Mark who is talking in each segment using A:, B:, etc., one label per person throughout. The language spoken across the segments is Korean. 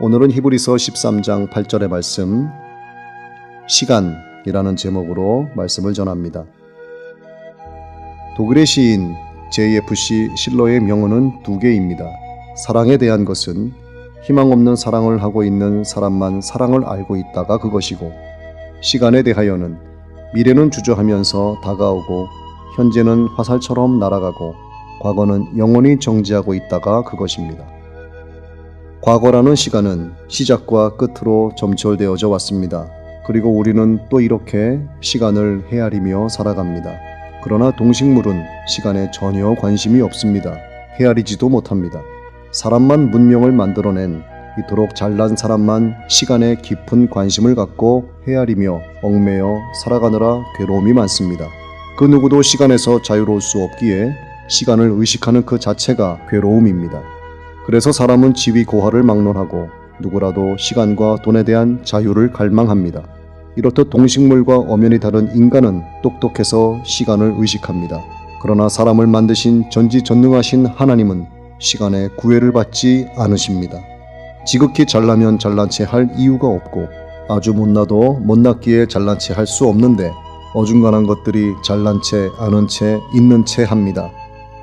A: 오늘은 히브리서 13장 8절의 말씀 시간이라는 제목으로 말씀을 전합니다. 독일의 시인 JFC 실러의 명언은 두 개입니다. 사랑에 대한 것은 희망 없는 사랑을 하고 있는 사람만 사랑을 알고 있다가 그것이고 시간에 대하여는 미래는 주저하면서 다가오고 현재는 화살처럼 날아가고 과거는 영원히 정지하고 있다가 그것입니다. 과거라는 시간은 시작과 끝으로 점철되어져 왔습니다. 그리고 우리는 또 이렇게 시간을 헤아리며 살아갑니다. 그러나 동식물은 시간에 전혀 관심이 없습니다. 헤아리지도 못합니다. 사람만 문명을 만들어낸 이토록 잘난 사람만 시간에 깊은 관심을 갖고 헤아리며 얽매여 살아가느라 괴로움이 많습니다. 그 누구도 시간에서 자유로울 수 없기에 시간을 의식하는 그 자체가 괴로움입니다. 그래서 사람은 지위 고하를 막론하고 누구라도 시간과 돈에 대한 자유를 갈망합니다. 이렇듯 동식물과 엄연히 다른 인간은 똑똑해서 시간을 의식합니다. 그러나 사람을 만드신 전지전능하신 하나님은 시간에 구애를 받지 않으십니다. 지극히 잘나면 잘난 체할 이유가 없고 아주 못나도 못났기에 잘난 체할수 없는데 어중간한 것들이 잘난 채 아는 채 있는 채 합니다.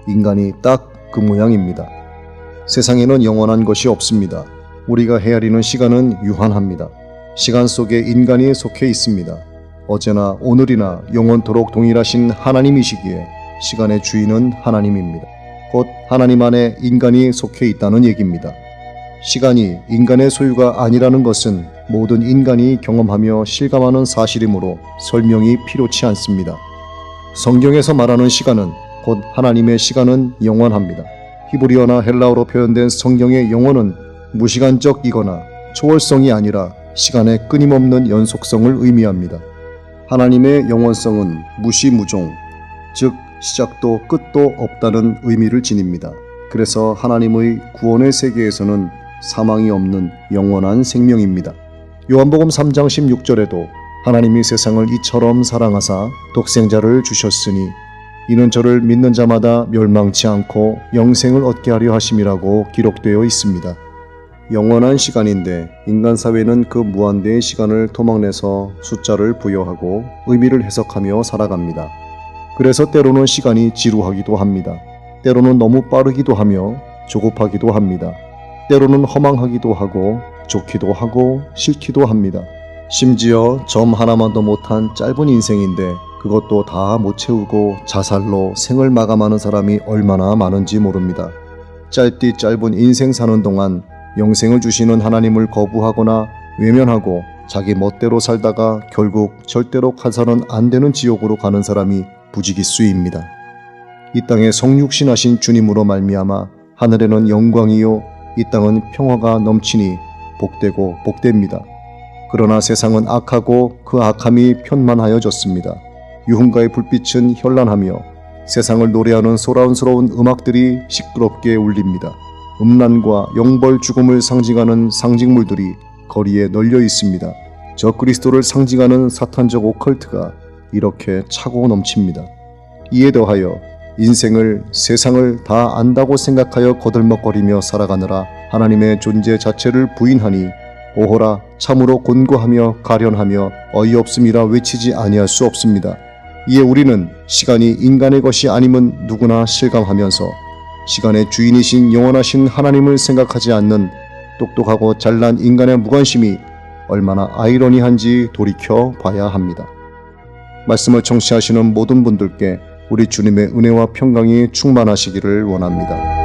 A: 인간이 딱 그 모양입니다. 세상에는 영원한 것이 없습니다. 우리가 헤아리는 시간은 유한합니다. 시간 속에 인간이 속해 있습니다. 어제나 오늘이나 영원토록 동일하신 하나님이시기에 시간의 주인은 하나님입니다. 곧 하나님 안에 인간이 속해 있다는 얘기입니다. 시간이 인간의 소유가 아니라는 것은 모든 인간이 경험하며 실감하는 사실이므로 설명이 필요치 않습니다. 성경에서 말하는 시간은 곧 하나님의 시간은 영원합니다. 히브리어나 헬라어로 표현된 성경의 영혼은 무시간적이거나 초월성이 아니라 시간의 끊임없는 연속성을 의미합니다. 하나님의 영원성은 무시무종, 즉 시작도 끝도 없다는 의미를 지닙니다. 그래서 하나님의 구원의 세계에서는 사망이 없는 영원한 생명입니다. 요한복음 3장 16절에도 하나님이 세상을 이처럼 사랑하사 독생자를 주셨으니 이는 저를 믿는 자마다 멸망치 않고 영생을 얻게 하려 하심이라고 기록되어 있습니다. 영원한 시간인데 인간 사회는 그 무한대의 시간을 토막내서 숫자를 부여하고 의미를 해석하며 살아갑니다. 그래서 때로는 시간이 지루하기도 합니다. 때로는 너무 빠르기도 하며 조급하기도 합니다. 때로는 허망하기도 하고 좋기도 하고 싫기도 합니다. 심지어 점 하나만도 못한 짧은 인생인데 그것도 다 못 채우고 자살로 생을 마감하는 사람이 얼마나 많은지 모릅니다. 짧디 짧은 인생 사는 동안 영생을 주시는 하나님을 거부하거나 외면하고 자기 멋대로 살다가 결국 절대로 가서는 안 되는 지옥으로 가는 사람이 부지기수입니다. 이 땅에 성육신하신 주님으로 말미암아 하늘에는 영광이요 이 땅은 평화가 넘치니 복되고 복됩니다. 그러나 세상은 악하고 그 악함이 편만하여졌습니다. 유흥가의 불빛은 현란하며 세상을 노래하는 소라운스러운 음악들이 시끄럽게 울립니다. 음란과 영벌 죽음을 상징하는 상징물들이 거리에 널려 있습니다. 저 그리스도를 상징하는 사탄적 오컬트가 이렇게 차고 넘칩니다. 이에 더하여 인생을 세상을 다 안다고 생각하여 거들먹거리며 살아가느라 하나님의 존재 자체를 부인하니 오호라 참으로 곤고하며 가련하며 어이없음이라 외치지 아니할 수 없습니다. 이에 우리는 시간이 인간의 것이 아님은 누구나 실감하면서 시간의 주인이신 영원하신 하나님을 생각하지 않는 똑똑하고 잘난 인간의 무관심이 얼마나 아이러니한지 돌이켜 봐야 합니다. 말씀을 청취하시는 모든 분들께 우리 주님의 은혜와 평강이 충만하시기를 원합니다.